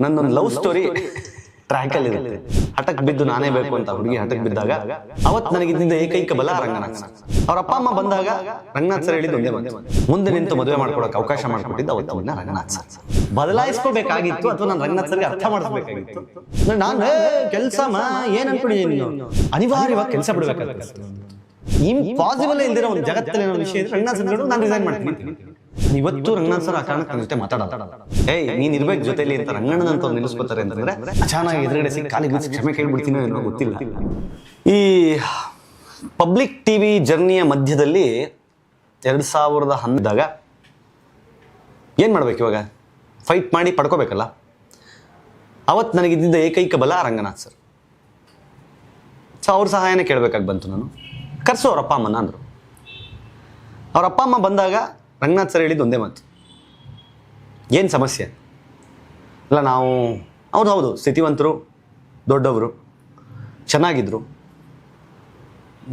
ನನ್ನೊಂದು love story ಟ್ರ್ಯಾಕಲ್ಲಿ ಇರುತ್ತೆ. ಹಠಕ್ ಬಿದ್ದು ನಾನೇ ಬೇಕು ಅಂತ ಹುಡುಗಿ ಹಠಕ್ ಬಿದ್ದಾಗ ಅವತ್ ನನಗಿದ್ದ ಏಕೈಕ ಬಲ ರಂಗನಾಥ್. ಸರ್ ಅವ್ರ ಅಪ್ಪ ಅಮ್ಮ ಬಂದಾಗ ರಂಗನಾಥ್ ಸರ್ ಹೇಳಿದ್ದು ಒಂದೇ ಮಾತು. ಮುಂದೆ ನಿಂತು ಮದುವೆ ಮಾಡ್ಕೊಳಕ್ಕೆ ಅವಕಾಶ ಮಾಡ್ಕೊಟ್ಟಿದ್ದು ಅವತ್ತಿನ ರಂಗನಾಥ್ ಸರ್. ಬದಲಾಯಿಸ್ಕೋಬೇಕಾಗಿತ್ತು ಅಥವಾ ನಾನು ರಂಗನಾಥ್ ಸರ್ಗೆ ಅರ್ಥ ಮಾಡಿಸ್ಬೇಕಾಗಿತ್ತು? ನಾನು ಕೆಲಸ ಏನ್ ಅನ್ಕೊಂಡಿದ್ದೀನಿ ನೀನು? ಅನಿವಾರ್ಯವಾಗಿ ಕೆಲಸ ಬಿಡ್ಬೇಕಾಗುತ್ತೆ. ಇಂಪಾಸಿಬಲ್ ಇಲ್ದಿರೋ ಒಂದು ಜಗತ್ತಲ್ಲಿ ವಿಷಯ ರಂಗನಾಥ್ ಸರ್ ನಾನು ರಿಸೈನ್ ಮಾಡ್ತೀನಿ. ಇವತ್ತು ರಂಗನಾಥ್ ಸರ್ ಆ ಕಾರಣಕ್ಕೆ ಜೊತೆ ಮಾತಾಡೋದು. ಏಯ್, ನೀನ್ ಇರ್ಬೇಕು ಜೊತೆಲಿ ಅಂತ ರಂಗಣ್ಣ ಅಂತ ನಿಲ್ಲಿಸ್ಕೊತಾರೆ ಅಂತಂದ್ರೆ ಅಚಾನಕ್ ಎದುರುಗಡೆ ಸಿಕ್ಕಿ ಕಾಲಿಗೆ ಕ್ಷಮೆ ಕೇಳ್ಬಿಡ್ತೀನೋ ಏನೋ ಗೊತ್ತಿಲ್ಲ. ಈ ಪಬ್ಲಿಕ್ ಟಿವಿ ಜರ್ನಿಯ ಮಧ್ಯದಲ್ಲಿ ಎರಡು ಸಾವಿರದ ಹನ್ನೊಂದಾಗ ಏನ್ ಮಾಡ್ಬೇಕು ಇವಾಗ? ಫೈಟ್ ಮಾಡಿ ಪಡ್ಕೋಬೇಕಲ್ಲ? ಅವತ್ತು ನನಗಿದ್ದ ಏಕೈಕ ಬಲ ರಂಗನಾಥ್ ಸರ್. ಸೊ ಅವ್ರ ಸಹಾಯನೇ ಕೇಳಬೇಕಾಗಿ ಬಂತು ನಾನು. ಕರ್ಸು ಅವ್ರ ಅಪ್ಪ ಅಮ್ಮನ ಅಂದರು. ಅವ್ರ ಅಪ್ಪ ಅಮ್ಮ ಬಂದಾಗ ರಂಗನಾಥ್ ಸರ್ ಹೇಳಿದ್ದು ಒಂದೇ ಮಾತು. ಏನು ಸಮಸ್ಯೆ? ಅಲ್ಲ, ನಾವು, ಹೌದು ಹೌದು, ಸ್ಥಿತಿವಂತರು, ದೊಡ್ಡವರು ಚೆನ್ನಾಗಿದ್ದರು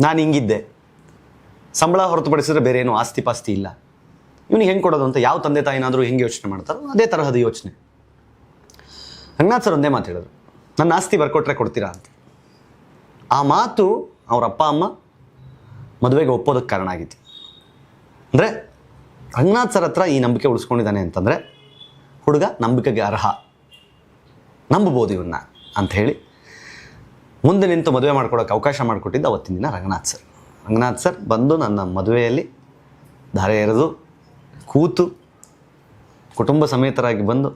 ನಾನು ಹಿಂಗಿದ್ದೆ. ಸಂಬಳ ಹೊರತುಪಡಿಸಿದ್ರೆ ಬೇರೆ ಏನು ಆಸ್ತಿ ಪಾಸ್ತಿ ಇಲ್ಲ. ಇವನಿಗೆ ಹೆಂಗೆ ಕೊಡೋದು ಅಂತ ಯಾವ ತಂದೆ ತಾಯಿನಾದರೂ ಹೆಂಗೆ ಯೋಚನೆ ಮಾಡ್ತಾರೋ ಅದೇ ತರಹದ ಯೋಚನೆ. ರಂಗನಾಥ್ ಸರ್ ಒಂದೇ ಮಾತು ಹೇಳಿದ್ರು. ನನ್ನ ಆಸ್ತಿ ಬರ್ಕೊಟ್ರೆ ಕೊಡ್ತೀರಾ ಅಂತ. ಆ ಮಾತು ಅವರಪ್ಪ ಅಮ್ಮ ಮದುವೆಗೆ ಒಪ್ಪೋದಕ್ಕೆ ಕಾರಣ ಆಗಿತ್ತು. ಅಂದರೆ ರಂಗನಾಥ್ ಸರ್ ಹತ್ರ ಈ ನಂಬಿಕೆ ಉಳಿಸ್ಕೊಂಡಿದ್ದಾನೆ ಅಂತಂದರೆ, ಹುಡುಗ ನಂಬಿಕೆಗೆ ಅರ್ಹ. ನಂಬಬೋದು ಇವನ್ನ ಅಂತ ಹೇಳಿ ಮುಂದೆ ನಿಂತು ಮದುವೆ ಮಾಡ್ಕೊಡೋಕೆ ಅವಕಾಶ ಮಾಡಿಕೊಟ್ಟಿದ್ದ ಅವತ್ತಿನ ದಿನ ರಂಗನಾಥ್ ಸರ್. ರಂಗನಾಥ್ ಸರ್ ಬಂದು ನನ್ನ ಮದುವೆಯಲ್ಲಿ ಧಾರೆ ಎರೆದು ಕೂತು ಕುಟುಂಬ ಸಮೇತರಾಗಿ ಬಂದು,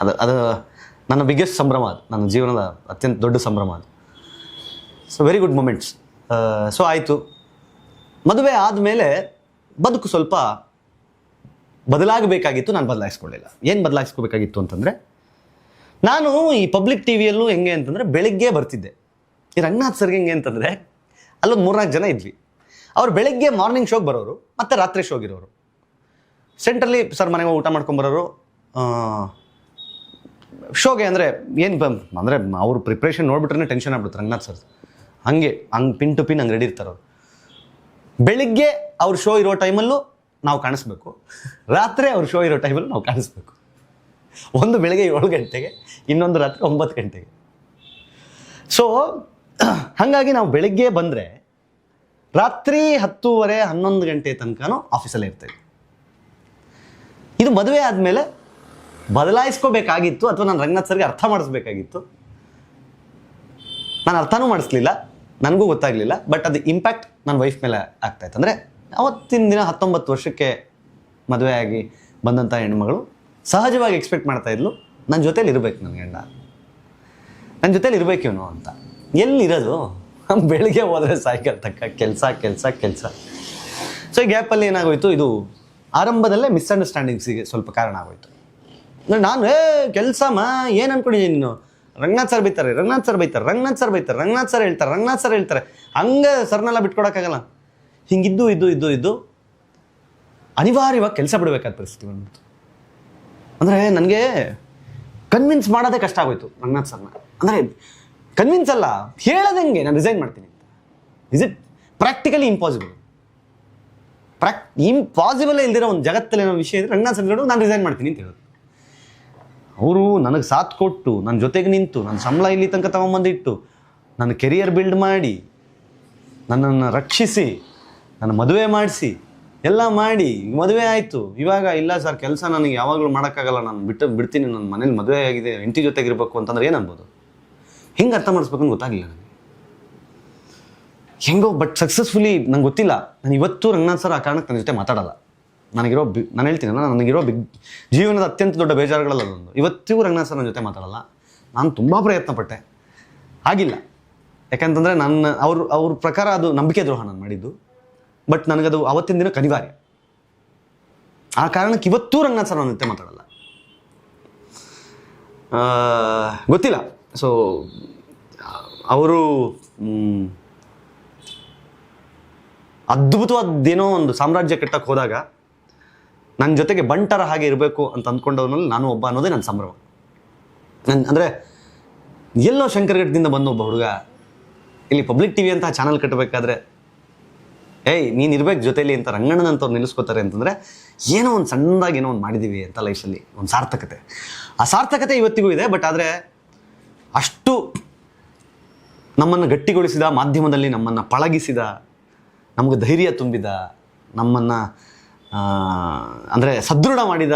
ಅದು ಅದು ನನ್ನ ಬಿಗ್ಗೆಸ್ಟ್ ಸಂಭ್ರಮ ಅದು, ನನ್ನ ಜೀವನದ ಅತ್ಯಂತ ದೊಡ್ಡ ಸಂಭ್ರಮ ಅದು. So very good moments so ಆಯಿತು. ಮದುವೆ ಆದಮೇಲೆ ಬದುಕು ಸ್ವಲ್ಪ ಬದಲಾಗಬೇಕಾಗಿತ್ತು, ನಾನು ಬದಲಾಯಿಸ್ಕೊಳ್ಳಿಲ್ಲ. ಏನು ಬದಲಾಯಿಸ್ಕೋಬೇಕಾಗಿತ್ತು ಅಂತಂದರೆ, ನಾನು ಈ ಪಬ್ಲಿಕ್ ಟಿ ವಿಯಲ್ಲೂ ಹೆಂಗೆ ಅಂತಂದರೆ ಬೆಳಿಗ್ಗೆ ಬರ್ತಿದ್ದೆ. ಈ ರಂಗನಾಥ್ ಸರ್ಗೆ ಹೆಂಗೆ ಅಂತಂದರೆ, ಅಲ್ಲೊಂದು ಮೂರ್ನಾಲ್ಕು ಜನ ಇದ್ವಿ. ಅವ್ರು ಬೆಳಿಗ್ಗೆ ಮಾರ್ನಿಂಗ್ ಶೋಗೆ ಬರೋರು, ಮತ್ತು ರಾತ್ರಿ ಶೋಗೆ ಇರೋರು. ಸೆಂಟ್ರಲ್ಲಿ ಸರ್ ಮನೆಗೆ ಊಟ ಮಾಡ್ಕೊಂಬರೋರು ಶೋಗೆ ಅಂದರೆ ಏನು ಅಂದರೆ ಅವರು ಪ್ರಿಪ್ರೇಷನ್ ನೋಡ್ಬಿಟ್ರೆ ಟೆನ್ಷನ್ ಆಗ್ಬಿಡುತ್ತೆ ರಂಗನಾಥ್ ಸರ್ ಹಂಗೆ ಹಂಗೆ ಪಿನ್ ಟು ಪಿನ್ ಹಂಗೆ ರೆಡಿ ಇರ್ತಾರೆ ಬೆಳಿಗ್ಗೆ ಅವ್ರ ಶೋ ಇರೋ ಟೈಮಲ್ಲೂ ನಾವು ಕಾಣಿಸ್ಬೇಕು. ರಾತ್ರಿ ಅವ್ರ ಶೋ ಇರೋ ಟೈಮಲ್ಲೂ ನಾವು ಕಾಣಿಸ್ಬೇಕು. ಒಂದು ಬೆಳಗ್ಗೆ ಏಳು ಗಂಟೆಗೆ, ಇನ್ನೊಂದು ರಾತ್ರಿ ಒಂಬತ್ತು ಗಂಟೆಗೆ. ಸೊ ಹಾಗಾಗಿ ನಾವು ಬೆಳಿಗ್ಗೆ ಬಂದರೆ ರಾತ್ರಿ ಹತ್ತೂವರೆ, ಹನ್ನೊಂದು ಗಂಟೆ ತನಕನೂ ಆಫೀಸಲ್ಲೇ ಇರ್ತೀವಿ ಇದು ಮದುವೆ ಆದಮೇಲೆ ಬದಲಾಯಿಸ್ಕೋಬೇಕಾಗಿತ್ತು, ಅಥವಾ ನಾನು ರಂಗನಾಥ್ ಸರ್ಗೆ ಅರ್ಥ ಮಾಡಿಸ್ಬೇಕಾಗಿತ್ತು. ನಾನು ಅರ್ಥನೂ ಮಾಡಿಸ್ಲಿಲ್ಲ. ನನಗೂ ಗೊತ್ತಾಗಲಿಲ್ಲ ಬಟ್ ಅದು ಇಂಪ್ಯಾಕ್ಟ್ ನನ್ನ ವೈಫ್ ಮೇಲೆ ಆಗ್ತಾ ಇತ್ತು. ಅಂದರೆ ಅವತ್ತಿನ ದಿನ ಹತ್ತೊಂಬತ್ತು ವರ್ಷಕ್ಕೆ ಮದುವೆಯಾಗಿ ಬಂದಂಥ ಹೆಣ್ಮಗಳು ಸಹಜವಾಗಿ ಎಕ್ಸ್ಪೆಕ್ಟ್ ಮಾಡ್ತಾ ಇದ್ಲು ನನ್ನ ಜೊತೇಲಿ ಇರಬೇಕು ನನ್ನ ಗಂಡ. ನನ್ನ ಜೊತೇಲಿ ಇರಬೇಕು ಇವನು ಅಂತ. ಎಲ್ಲಿರೋದು? ಬೆಳಿಗ್ಗೆ ಹೋದರೆ ಸಾಯಂಕಾಲ ತಕ್ಕ ಕೆಲಸ ಕೆಲಸ ಕೆಲಸ. ಸೊ ಈ ಗ್ಯಾಪಲ್ಲಿ ಏನಾಗೋಯ್ತು? ಇದು ಆರಂಭದಲ್ಲೇ ಮಿಸ್ಅಂಡರ್ಸ್ಟ್ಯಾಂಡಿಂಗ್ಸಿಗೆ ಸ್ವಲ್ಪ ಕಾರಣ ಆಗೋಯ್ತು. ನಾನು, ಏ ಕೆಲಸ ಮಾ ಏನು ಅಂದ್ಕೊಂಡಿದ್ದೀನಿ ನೀನು? ರಂಗನಾಥ್ ಸರ್ ಬೈತಾರೆ, ರಂಗನಾಥ್ ಸರ್ ಬೈತಾರೆ, ರಂಗನಾಥ್ ಸರ್ ಬೈತಾರೆ, ರಂಗನಾಥ್ ಸರ್ ಹೇಳ್ತಾರೆ, ರಂಗನಾಥ್ ಸರ್ ಹೇಳ್ತಾರೆ. ಹಂಗೆ ಸರ್ನೆಲ್ಲ ಬಿಟ್ಕೊಡೋಕ್ಕಾಗಲ್ಲ. ಹಿಂಗಿದ್ದು, ಇದ್ದು ಇದ್ದು ಇದ್ದು ಅನಿವಾರ್ಯವಾಗಿ ಕೆಲಸ ಬಿಡಬೇಕಾದ ಪರಿಸ್ಥಿತಿ ಬಂದ್ಬಿಡ್ತು. ಅಂದರೆ ನನಗೆ ಕನ್ವಿನ್ಸ್ ಮಾಡೋದೇ ಕಷ್ಟ ಆಗೋಯ್ತು ರಂಗನಾಥ್ ಸರ್ನ. ಅಂದರೆ ಕನ್ವಿನ್ಸ್ ಅಲ್ಲ, ಹೇಳೋದು ಹೆಂಗೆ? ನಾನು ರಿಸೈನ್ ಮಾಡ್ತೀನಿ ಅಂತ. ಇಸ್ ಇಟ್ ಪ್ರಾಕ್ಟಿಕಲಿ ಇಂಪಾಸಿಬಲ್ ಪ್ರಾಕ್ ಇಂಪಾಸಿಬಲ್ ಇಲ್ದಿರೋ ಒಂದು ಜಗತ್ತಲ್ಲಿ ಏನೋ ವಿಷಯ ಇದ್ರೆ ರಂಗನಾಥ್ ಸರ್ ನಾನು ರಿಸೈನ್ ಮಾಡ್ತೀನಿ ಅಂತ ಹೇಳೋದು. ಅವರು ನನಗೆ ಸಾಥ್ ಕೊಟ್ಟು ನನ್ನ ಜೊತೆಗೆ ನಿಂತು ನನ್ನ ಸಂಬಳ ಇಲ್ಲಿ ತನಕ ತಗೊಂಬಂದಿಟ್ಟು, ನನ್ನ ಕೆರಿಯರ್ ಬಿಲ್ಡ್ ಮಾಡಿ, ನನ್ನನ್ನು ರಕ್ಷಿಸಿ, ನನ್ನ ಮದುವೆ ಮಾಡಿಸಿ, ಎಲ್ಲ ಮಾಡಿ, ಮದುವೆ ಆಯಿತು. ಇವಾಗ ಇಲ್ಲ ಸರ್, ಕೆಲಸ ನನಗೆ ಯಾವಾಗಲೂ ಮಾಡೋಕ್ಕಾಗಲ್ಲ. ನಾನು ಬಿಟ್ಟು ಬಿಡ್ತೀನಿ ನನ್ನ ಮನೇಲಿ ಮದುವೆ ಆಗಿದೆ, ಹೆಂಡತಿ ಜೊತೆಗಿರಬೇಕು ಅಂತಂದ್ರೆ ಏನು ಅನ್ಬೋದು ಹೆಂಗೆ ಅರ್ಥ ಮಾಡಿಸ್ಬೇಕು ಅಂತ ಗೊತ್ತಾಗಲಿಲ್ಲ ನನಗೆ ಹೆಂಗೋ ಬಟ್ ಸಕ್ಸಸ್ಫುಲಿ ನಂಗೆ ಗೊತ್ತಿಲ್ಲ. ನಾನು ಇವತ್ತು ರಂಗನಾಥ್ ಸರ್ ಆ ಕಾರಣಕ್ಕೆ ನನ್ನ ಜೊತೆ ಮಾತಾಡಲ್ಲ. ನನಗಿರೋ ಬಿ ನಾನು ಹೇಳ್ತೀನಿ ನನಗಿರೋ ಬಿಗ್ ಜೀವನದ ಅತ್ಯಂತ ದೊಡ್ಡ ಬೇಜಾರುಗಳಲ್ಲ ಅದೊಂದು ಇವತ್ತಿಗೂ ರಂಗನಾಥ್ ಸರ್ ನನ್ನ ಜೊತೆ ಮಾತಾಡಲ್ಲ. ನಾನು ತುಂಬ ಪ್ರಯತ್ನ ಪಟ್ಟೆ ಆಗಿಲ್ಲ. ಯಾಕಂತಂದರೆ ನನ್ನ ಅವ್ರ ಅವ್ರ ಪ್ರಕಾರ ಅದು ನಂಬಿಕೆ ದ್ರೋಹ ನಾನು ಮಾಡಿದ್ದು. ಬಟ್ ನನಗದು ಅವತ್ತಿನ ದಿನ ಅನಿವಾರ್ಯ ಆ ಕಾರಣಕ್ಕೆ ಇವತ್ತೂ ರಂಗನಾಥ್ ಸರ್ ನನ್ನ ಜೊತೆ ಮಾತಾಡಲ್ಲ. ಗೊತ್ತಿಲ್ಲ. ಸೊ ಅವರು ಅದ್ಭುತವಾದ್ದೇನೋ ಒಂದು ಸಾಮ್ರಾಜ್ಯ ಕಟ್ಟಕ್ಕೆ ಹೋದಾಗ ನನ್ನ ಜೊತೆಗೆ ಬಂಟರ ಹಾಗೆ ಇರಬೇಕು ಅಂತ ಅಂದ್ಕೊಂಡವನಲ್ಲಿ ನಾನು ಒಬ್ಬ ಅನ್ನೋದೇ ನನ್ನ ಸಂಭ್ರಮ. ನನ್ನ ಅಂದರೆ ಎಲ್ಲೋ ಶಂಕರಘಟ್ಟದಿಂದ ಬಂದ ಒಬ್ಬ ಹುಡುಗ, ಇಲ್ಲಿ ಪಬ್ಲಿಕ್ ಟಿ ವಿ ಅಂತ ಚಾನಲ್ ಕಟ್ಟಬೇಕಾದ್ರೆ ಏಯ್, ನೀನು ಇರ್ಬೇಕು ಜೊತೆಲಿ ಅಂತ ರಂಗಣ್ಣನಂತವ್ರು ನಿಲ್ಲಿಸ್ಕೋತಾರೆ ಅಂತಂದ್ರೆ, ಏನೋ ಒಂದು ಸಣ್ಣದಾಗಿ ಏನೋ ಒಂದು ಮಾಡಿದ್ದೀವಿ ಅಂತ ಲೈಫಲ್ಲಿ ಒಂದು ಸಾರ್ಥಕತೆ. ಆ ಸಾರ್ಥಕತೆ ಇವತ್ತಿಗೂ ಇದೆ ಬಟ್ ಆದರೆ ಅಷ್ಟು ನಮ್ಮನ್ನು ಗಟ್ಟಿಗೊಳಿಸಿದ, ಮಾಧ್ಯಮದಲ್ಲಿ ನಮ್ಮನ್ನು ಪಳಗಿಸಿದ, ನಮಗೆ ಧೈರ್ಯ ತುಂಬಿದ, ನಮ್ಮನ್ನು ಅಂದರೆ ಸದೃಢ ಮಾಡಿದ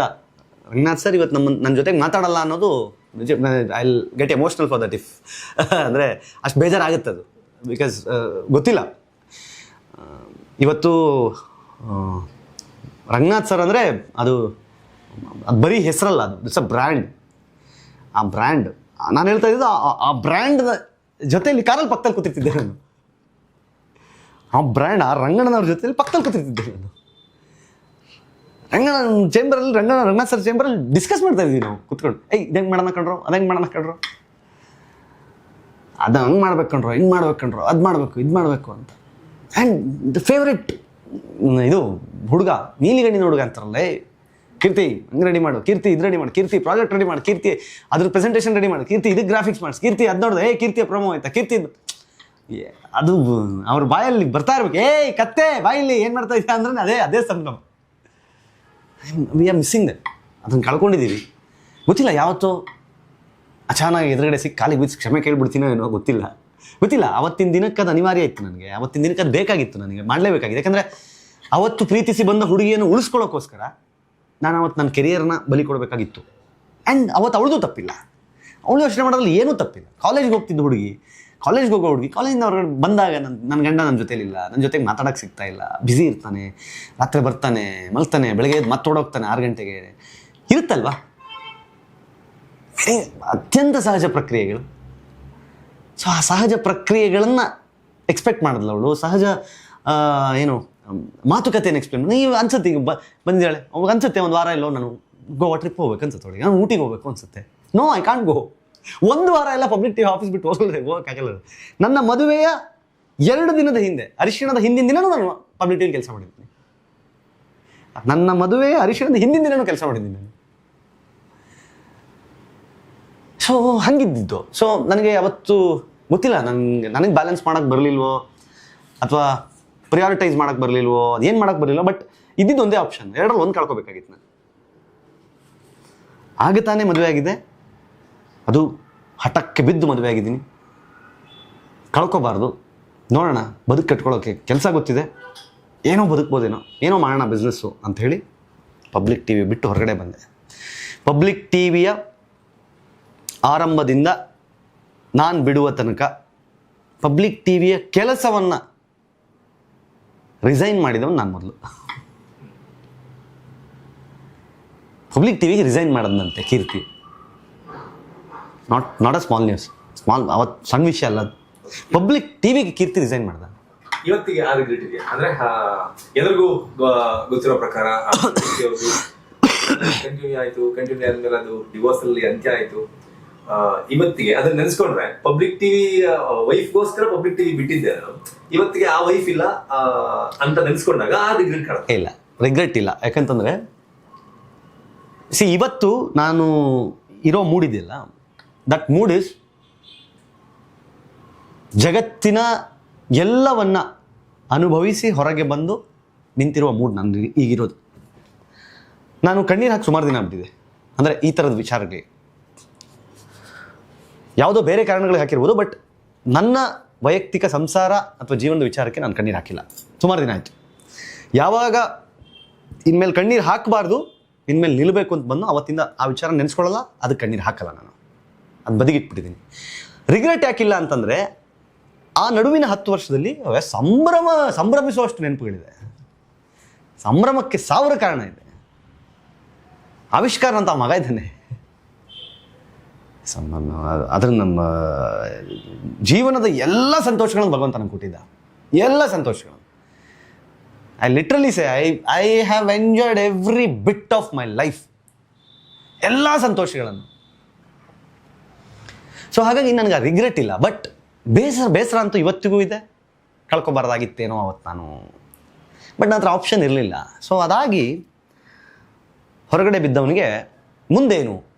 ರಂಗನಾಥ್ ಸರ್ ಇವತ್ತು ನಮ್ಮ ನನ್ನ ಜೊತೆಗೆ ಮಾತಾಡಲ್ಲ ಅನ್ನೋದು ನಿಜ I get emotional for that if ಅಂದರೆ ಅಷ್ಟು ಬೇಜಾರಾಗುತ್ತೆ ಅದು. ಬಿಕಾಸ್ ಗೊತ್ತಿಲ್ಲ. ಇವತ್ತು ರಂಗನಾಥ್ ಸರ್ ಅಂದರೆ ಅದು ಅದು ಬರೀ ಹೆಸರಲ್ಲ ಅದು. ಇಟ್ಸ್ ಅ ಬ್ರ್ಯಾಂಡ್ ಆ ಬ್ರ್ಯಾಂಡ್ ನಾನು ಹೇಳ್ತಾ ಇದ್ದಿದ್ದು ಆ- ಬ್ರ್ಯಾಂಡ್ನ ಬ್ರ್ಯಾಂಡ್ ಜೊತೆಯಲ್ಲಿ ಕಾರಲ್ಲಿ ಪಕ್ಕದಲ್ಲಿ ಕೂತಿರ್ತಿದ್ದೆ ನಾನು. ಆ ಬ್ರ್ಯಾಂಡ್ ಆ ರಂಗಣ್ಣನವ್ರ ಜೊತೆಯಲ್ಲಿ ಪಕ್ಕದಲ್ಲಿ ಕೂತಿರ್ತಿದ್ದೆ ನಾನು. ರಂಗಣ್ಣ ಚೇಂಬರಲ್ಲಿ ರಂಗನ ರಂಗನಾಥ್ ಸರ್ ಚೇಂಬರಲ್ಲಿ ಡಿಸ್ಕಸ್ ಮಾಡ್ತಾ ಇದ್ವಿ ನಾವು, ಕುತ್ಕೊಂಡು. ಏಯ್, ಇದು ಹೆಂಗೆ ಮಾಡೋಣ ಕಣ್ರು? ಅದು ಹೆಂಗೆ ಮಾಡೋಣ ಕಣ್ರು? ಅದು ಹಂಗೆ ಮಾಡ್ಬೇಕು ಕಣ್ರು, ಹಿಂಗೆ ಮಾಡ್ಬೇಕು ಕಣ್ರು, ಅದು ಮಾಡಬೇಕು, ಇದು ಮಾಡಬೇಕು ಅಂತ. ಆ್ಯಂಡ್ ದ ಫೇವ್ರೆಟ್ ಇದು ಹುಡುಗ ನೀಲಿಗಣ್ಣಿನ ಹುಡುಗ ಅಂತಾರಲ್ಲ ಏ ಕೀರ್ತಿ, ಹಂಗೆ ರೆಡಿ ಮಾಡು, ಕೀರ್ತಿ, ಇದು ರೆಡಿ ಮಾಡು, ಕೀರ್ತಿ ಪ್ರಾಜೆಕ್ಟ್ ರೆಡಿ ಮಾಡು, ಕೀರ್ತಿ, ಅದ್ರ ಪ್ರೆಸೆಂಟೇಷನ್ ರೆಡಿ ಮಾಡು, ಕೀರ್ತಿ ಇದಕ್ಕೆ ಗ್ರಾಫಿಕ್ಸ್ ಮಾಡಿಸ್, ಕೀರ್ತಿ, ಅದು ನೋಡಿದೆ ಏ ಕೀರ್ತಿಯ ಪ್ರಮೋ ಆಯ್ತಾ, ಕೀರ್ತಿ ಇದು ಅದು ಅವ್ರ ಬಾಯಲ್ಲಿ ಬರ್ತಾ ಇರ್ಬೇಕು, ಏಯ್, ಕತ್ತೆ, ಬಾಯಲ್ಲಿ ಏನು ಮಾಡ್ತಾ ಇದ್ಯಾ? ಅಂದ್ರೆ ಅದೇ ಅದೇ ಸಂಭ್ರಮ ವಿ ಆರ್ ಮಿಸ್ಸಿಂಗ್ ದಟ್ ಅದನ್ನು ಕಳ್ಕೊಂಡಿದ್ದೀವಿ. ಗೊತ್ತಿಲ್ಲ, ಯಾವತ್ತೋ ಅಚಾನಕ್ ಎದುರುಗಡೆ ಸಿಕ್ಕಿ ಕಾಲಿಗೆ ಬಿದ್ದು ಕ್ಷಮೆ ಕೇಳಿಬಿಡ್ತೀನೋ ಏನೋ ಗೊತ್ತಿಲ್ಲ. ಗೊತ್ತಿಲ್ಲ, ಅವತ್ತಿನ ದಿನಕ್ಕೆ ಅದು ಅನಿವಾರ್ಯ ಇತ್ತು ನನಗೆ. ಅವತ್ತಿನ ದಿನಕ್ಕೆ ಅದು ಬೇಕಾಗಿತ್ತು ನನಗೆ. ಮಾಡಲೇಬೇಕಾಗಿದೆ. ಯಾಕಂದರೆ ಅವತ್ತು ಪ್ರೀತಿಸಿ ಬಂದ ಹುಡುಗಿಯನ್ನು ಉಳಿಸ್ಕೊಳ್ಳೋಕ್ಕೋಸ್ಕರ ನಾನು ಅವತ್ತು ನನ್ನ ಕೆರಿಯರ್ನ ಬಲಿ ಕೊಡಬೇಕಾಗಿತ್ತು. ಆ್ಯಂಡ್ ಅವತ್ತು ಅವಳದು ತಪ್ಪಿಲ್ಲ. ಅವಳು ಯೋಚನೆ ಮಾಡೋದ್ರಲ್ಲಿ ಏನೂ ತಪ್ಪಿಲ್ಲ. ಕಾಲೇಜಿಗೆ ಹೋಗ್ತಿದ್ದ ಹುಡುಗಿ ಕಾಲೇಜ್ಗೆ ಹೋಗೋ ಹುಡುಗಿ ಕಾಲೇಜಿಂದ ಹೊರಗಡೆ ಬಂದಾಗ ನನ್ನ ನನ್ನ ಗಂಡ ನನ್ನ ಜೊತೆಲಿಲ್ಲ. ನನ್ನ ಜೊತೆಗೆ ಮಾತಾಡೋಕ್ಕೆ ಸಿಗ್ತಾ ಇಲ್ಲ. ಬ್ಯುಸಿ ಇರ್ತಾನೆ, ರಾತ್ರಿ ಬರ್ತಾನೆ, ಮಲ್ತಾನೆ, ಬೆಳಗ್ಗೆ ಮತ್ತೆ ಓಡೋಗ್ತಾನೆ ಆರು ಗಂಟೆಗೆ. ಇರುತ್ತಲ್ವಾ? ಅತ್ಯಂತ ಸಹಜ ಪ್ರಕ್ರಿಯೆಗಳು. ಸೊ ಆ ಸಹಜ ಪ್ರಕ್ರಿಯೆಗಳನ್ನು ಎಕ್ಸ್ಪೆಕ್ಟ್ ಮಾಡಿದ್ಲು ಅವಳು. ಸಹಜ ಏನು, ಮಾತುಕತೆಯನ್ನು ಎಕ್ಸ್ಪ್ಲೇನ್ ನೀವು ಅನ್ಸುತ್ತೆ ಈಗ ಬ, ಬಂದಿದ್ದಾಳೆ. ಅವಾಗ ಅನ್ಸುತ್ತೆ ಒಂದು ವಾರ ಇಲ್ಲೋ ನಾನು ಗೋವಾ ಟ್ರಿಪ್ ಹೋಗ್ಬೇಕು ಅನ್ಸುತ್ತೆ ಅವಳಿಗೆ. ನಾನು ಊಟಿಗೆ ಹೋಗ್ಬೇಕು ಅನ್ಸುತ್ತೆ. ನೋ ಐ ಕಾಂಟ್ ಗೋ ಒಂದು ವಾರ ಎಲ್ಲ ಪಬ್ಲಿಕ್ ಟಿವಿ ಆಫೀಸ್ ಬಿಟ್ಟು ಹೋಗಲ್ಲ ಹೋಗೋಕ್ಕಾಗಲ್ಲ ನನ್ನ ಮದುವೆಯ ಎರಡು ದಿನದ ಹಿಂದೆ, ಅರಿಶಿಣದ ಹಿಂದಿನ ದಿನನೂ ನಾನು ಪಬ್ಲಿಕ್ ಟಿವಿ ಕೆಲಸ ಮಾಡಿದ್ದೀನಿ ನನ್ನ ಮದುವೆಯ ಅರಿಶಿಣದ ಹಿಂದಿನ ದಿನನೂ ಕೆಲಸ ಮಾಡಿದ್ದೀನಿ ನಾನು. ಸೊ ಹಂಗಿದ್ದಿದ್ದು. ಸೊ ನನಗೆ ಅವತ್ತು ಗೊತ್ತಿಲ್ಲ ನನಗೆ ನನಗೆ ಬ್ಯಾಲೆನ್ಸ್ ಮಾಡೋಕ್ಕೆ ಬರಲಿಲ್ವೋ, ಅಥವಾ ಪ್ರಿಯಾರಿಟೈಸ್ ಮಾಡೋಕ್ಕೆ ಬರಲಿಲ್ವೋ, ಅದೇನು ಮಾಡೋಕ್ಕೆ ಬರಲಿಲ್ಲ ಬಟ್ ಇದ್ದಿದ್ದು ಒಂದೇ ಆಪ್ಷನ್ ಎರಡರಲ್ಲಿ ಒಂದು ಕಳ್ಕೊಬೇಕಾಗಿತ್ತು ನಾನು ಆಗ ತಾನೇ ಮದುವೆ ಆಗಿದೆ. ಅದು ಹಠಕ್ಕೆ ಬಿದ್ದು ಮದುವೆ ಆಗಿದ್ದೀನಿ. ಕಳ್ಕೋಬಾರ್ದು. ನೋಡೋಣ, ಬದುಕು ಕಟ್ಕೊಳ್ಳೋಕ್ಕೆ ಕೆಲಸ ಗೊತ್ತಿದೆ. ಏನೋ ಬದುಕ್ಬೋದೇನೋ, ಏನೋ ಮಾಡೋಣ ಬಿಸ್ನೆಸ್ಸು ಅಂಥೇಳಿ ಪಬ್ಲಿಕ್ ಟಿ ವಿ ಬಿಟ್ಟು ಹೊರಗಡೆ ಬಂದೆ. ಪಬ್ಲಿಕ್ ಟಿ ವಿಯ ಆರಂಭದಿಂದ ನಾನು ಬಿಡುವ ತನಕ ಪಬ್ಲಿಕ್ ಟಿ ವಿಯ ಕೆಲಸವನ್ನು ರಿಸೈನ್ ಮಾಡಿದವನು ನಾನು ಮೊದಲು. ಪಬ್ಲಿಕ್ ಟಿ ವಿಗೆ resign ಮಾಡೋದಂತೆ Keerthi. Not not a small news small ಅವತ್ತು ಸಣ್ಣ ವಿಷಯ ಅಲ್ಲ ಪಬ್ಲಿಕ್ ಟಿವಿಗೆ ಕೀರ್ತಿ ರಿಸೈನ್ ಮಾಡ್ದ. ಇವತ್ತಿಗೆ ಆ ರಿಗ್ರೆಟ್ ಇದೆ ಅಂದ್ರೆ ಎಲ್ರಿಗೂ ಗೊತ್ತಿರೋ ಪ್ರಕಾರ ಕಂಟಿನ್ಯೂ ಆಯ್ತು ಕಂಟಿನ್ಯೂ ಆದ್ಮೇಲೆ ಅದು ಡಿವೋರ್ಸ್ ಅಲ್ಲಿ ಅಂತ್ಯ ಆಯ್ತು. ಇವತ್ತಿಗೆ ಅದನ್ನ ನೆನೆಸ್ಕೊಂಡ್ರೆ ಪಬ್ಲಿಕ್ ಟಿವಿ ವೈಫ್ಗೋಸ್ಕರ ಪಬ್ಲಿಕ್ ಟಿವಿ ಬಿಟ್ಟಿದ್ದೆ ನಾನು ಇವತ್ತಿಗೆ ಆ ವೈಫ್ ಇಲ್ಲ ಅಂತ ನೆನೆಸ್ಕೊಂಡಾಗ ಆ ರಿಗ್ರೆಟ್ ಕಾಣುತ್ತೆ. ಇಲ್ಲ ರಿಗ್ರೆಟ್ ಇಲ್ಲ. ಯಾಕಂತಂದರೆ ಸಿ ಇವತ್ತು ನಾನು ಇರೋ ಮೂಡ್ ಇದೆಯಲ್ಲ ದಟ್ ಮೂಡ್ ಇಸ್ ಜಗತ್ತಿನ ಎಲ್ಲವನ್ನ ಅನುಭವಿಸಿ ಹೊರಗೆ ಬಂದು ನಿಂತಿರುವ ಮೂಡ್ ನನ್ನ ಈಗಿರೋದು. ನಾನು ಕಣ್ಣೀರು ಹಾಕಿ ಸುಮಾರು ದಿನ ಆಗ್ಬಿಟ್ಟಿದೆ ಅಂದರೆ ಈ ಥರದ ವಿಚಾರಗಳಿಗೆ. ಯಾವುದೋ ಬೇರೆ ಕಾರಣಗಳಿಗೆ ಹಾಕಿರ್ಬೋದು ಬಟ್ ನನ್ನ ವೈಯಕ್ತಿಕ ಸಂಸಾರ ಅಥವಾ ಜೀವನದ ವಿಚಾರಕ್ಕೆ ನಾನು ಕಣ್ಣೀರು ಹಾಕಿಲ್ಲ. ಸುಮಾರು ದಿನ ಆಯಿತು. ಯಾವಾಗ ಇನ್ಮೇಲೆ ಕಣ್ಣೀರು ಹಾಕಬಾರ್ದು, ಇನ್ಮೇಲೆ ನಿಲ್ಲಬೇಕು ಅಂತ ಬಂದು ಅವತ್ತಿಂದ ಆ ವಿಚಾರ ನೆನೆಸ್ಕೊಳ್ಳಲ್ಲ, ಅದಕ್ಕೆ ಕಣ್ಣೀರು ಹಾಕಲ್ಲ ನಾನು. ಅದು ಬದಿಗಿಟ್ಬಿಟ್ಟಿದ್ದೀನಿ ರಿಗ್ರೆಟ್ ಯಾಕಿಲ್ಲ ಅಂತಂದರೆ, ಆ ನಡುವಿನ ಹತ್ತು ವರ್ಷದಲ್ಲಿ ಸಂಭ್ರಮ, ಸಂಭ್ರಮಿಸುವಷ್ಟು ನೆನಪುಗಳಿದೆ ಸಂಭ್ರಮಕ್ಕೆ ಸಾವಿರ ಕಾರಣ ಇದೆ. ಆವಿಷ್ಕಾರ ಅಂತ ಮಗ ಇದ್ದಾನೆ. ಅದ್ರ ನಮ್ಮ, ಜೀವನದ ಎಲ್ಲ ಸಂತೋಷಗಳನ್ನು ಭಗವಂತ ನಂಗೆ ಕೊಟ್ಟಿದ್ದ. ಎಲ್ಲ ಸಂತೋಷಗಳನ್ನು. I literally say I I have enjoyed every bit of my life ಎಲ್ಲ ಸಂತೋಷಗಳನ್ನು. ಸೊ ಹಾಗಾಗಿ ನನಗೆ ರಿಗ್ರೆಟ್ ಇಲ್ಲ. ಬಟ್ ಬೇಸರ ಬೇಸರ ಅಂತೂ ಇವತ್ತಿಗೂ ಇದೆ. ಕಳ್ಕೊಬಾರ್ದಾಗಿತ್ತೇನೋ ಅವತ್ತು ನಾನು. ಬಟ್ ನನ್ನ ಹತ್ರ ಆಪ್ಷನ್ ಇರಲಿಲ್ಲ. ಸೊ ಅದಾಗಿ ಹೊರಗಡೆ ಬಿದ್ದವನಿಗೆ ಮುಂದೇನು?